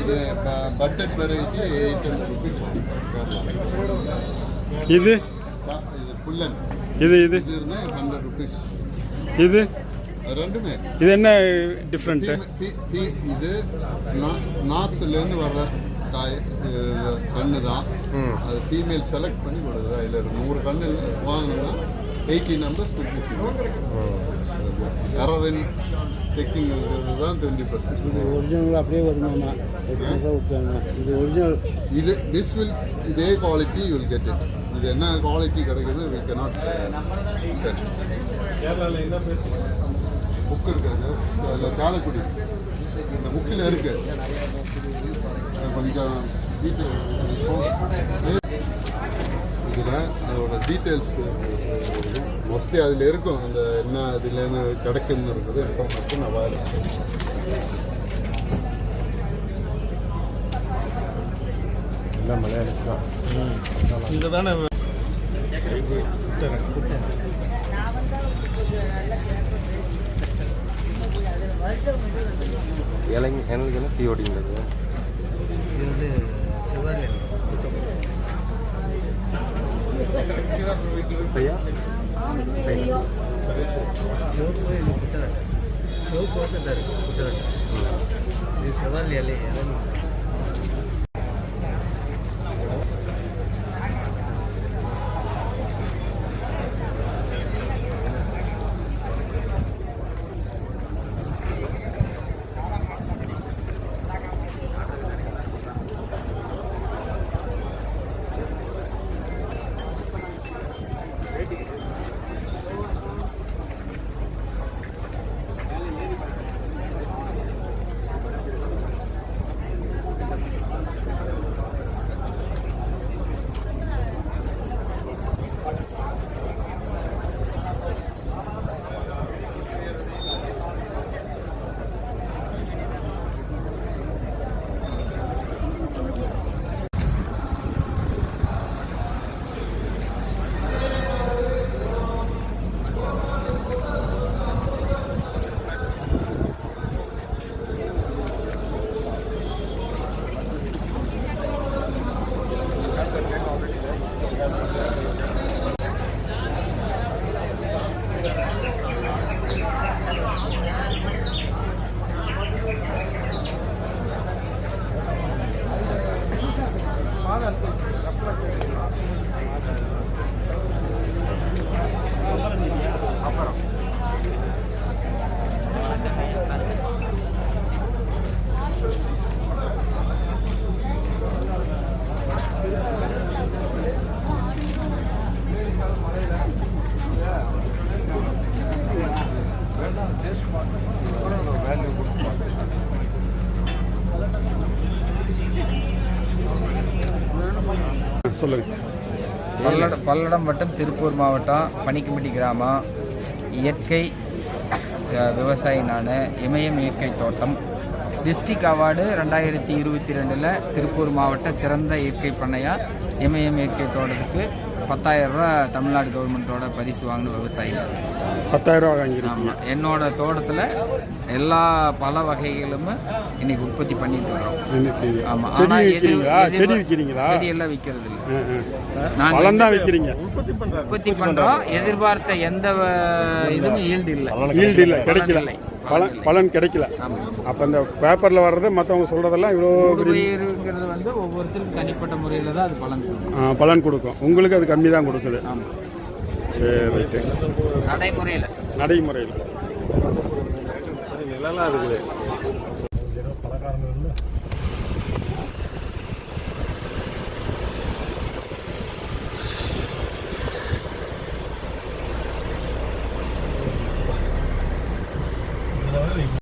இது? பட்டட் variety eight hundred rupees இது இது. புல்லன் இது இது ஹண்ட்ரட் ருபீஸ் இது? ரெண்டுமே. இது என்ன டிஃப்ரெண்ட்டு ஃபீ- ஃபீ- ஃபீ- இது நார்த்துலேருந்து வர்ற காய் இது கண்ணு தான் அது ஃபீமேல் செலக்ட் பண்ணி கொடுக்குது அதில் நூறு கண்ணு வாங்கினா எயிட்டி நம்பர்ஸ் ஃபீமேல் எரரின் செக்கிங் தான் டுவெண்ட்டி பர்சன்ட் ஒரிஜினல் அப்படியே வருமாமா இது ஒரிஜினல் இது திஸ் வில் இதே quality you will get it இது என்ன குவாலிட்டி கிடைக்குது வி cannot புக் இருக்காது இல்லை சாலக்குடி. இந்த புக்கில் இருக்கு. கொஞ்சம் டீட்டெயில் இதில் அதோட டீட்டெயில்ஸ் மோஸ்ட்லி அதில் இருக்கும். அந்த என்ன இதுலேருந்து கிடைக்குன்னு இருக்குது. இன்ஃபர்மேஷன் அவைலபிள் எல்லாம் மலையாளிஸ் தான் இங்கே தானே இலைங்க எனக்கு என்ன சிஓடிங்கிறது இது வந்து சிவாரி ஐயா சிவப்பு இது குட்டரட்டை சிவப்பு வந்து இந்த இருக்கு குட்டரட்டை இது செவாலி இலை இலை சொல்லுங்கள் பல்லடம் பல்லடம் வட்டம் திருப்பூர் மாவட்டம் பனிக்கம்பட்டி கிராமம். இயற்கை விவசாயினான விவசாயி நான் இமயம் இயற்கை தோட்டம். டிஸ்ட்ரிக் அவார்டு ரெண்டாயிரத்தி இருபத்தி ரெண்டில் திருப்பூர் மாவட்ட சிறந்த இயற்கை பண்ணையாக இமயம் இயற்கை தோட்டத்துக்கு பத்தாயிரம் ரூபா தமிழ்நாடு கவர்மெண்ட்டோட பரிசு வாங்கின விவசாயி பத்தாயிரம் ரூபா வாங்கிருக்கீங்க ஆமாம் என்னோட தோட்டத்தில் எல்லா பல வகைகளும் இன்னைக்கு உற்பத்தி பண்ணிட்டு இன்னைக்கு ஆமாம் செடி விற்கிறீங்களா செடி விற்கிறீங்களா செடியெல்லாம் விற்கிறது இல்லை. ஆ, ஆ. நாங்க பழம் தான் விற்கிறீங்க உற்பத்தி பண்றோம். எதிர்பார்த்த எந்த இதுவும் ஈல்டு இல்லை. ஈல்டு இல்லை கிடைக்கல. பலன் பலன் கிடைக்கல. அப்போ இந்த பேப்பரில் வர்றது மற்றவங்க சொல்கிறதெல்லாம் இவ்வளோ பெரிய பயிறுங்கிறது வந்து ஒவ்வொருத்தருக்கும் தனிப்பட்ட முறையில் தான் அது பலன் பலன் கொடுக்கும். உங்களுக்கு அது கம்மி தான் கொடுக்குது. ஆமாம் சரி நடைமுறையில். நடைமுறையில். நல்லா இருக்குது.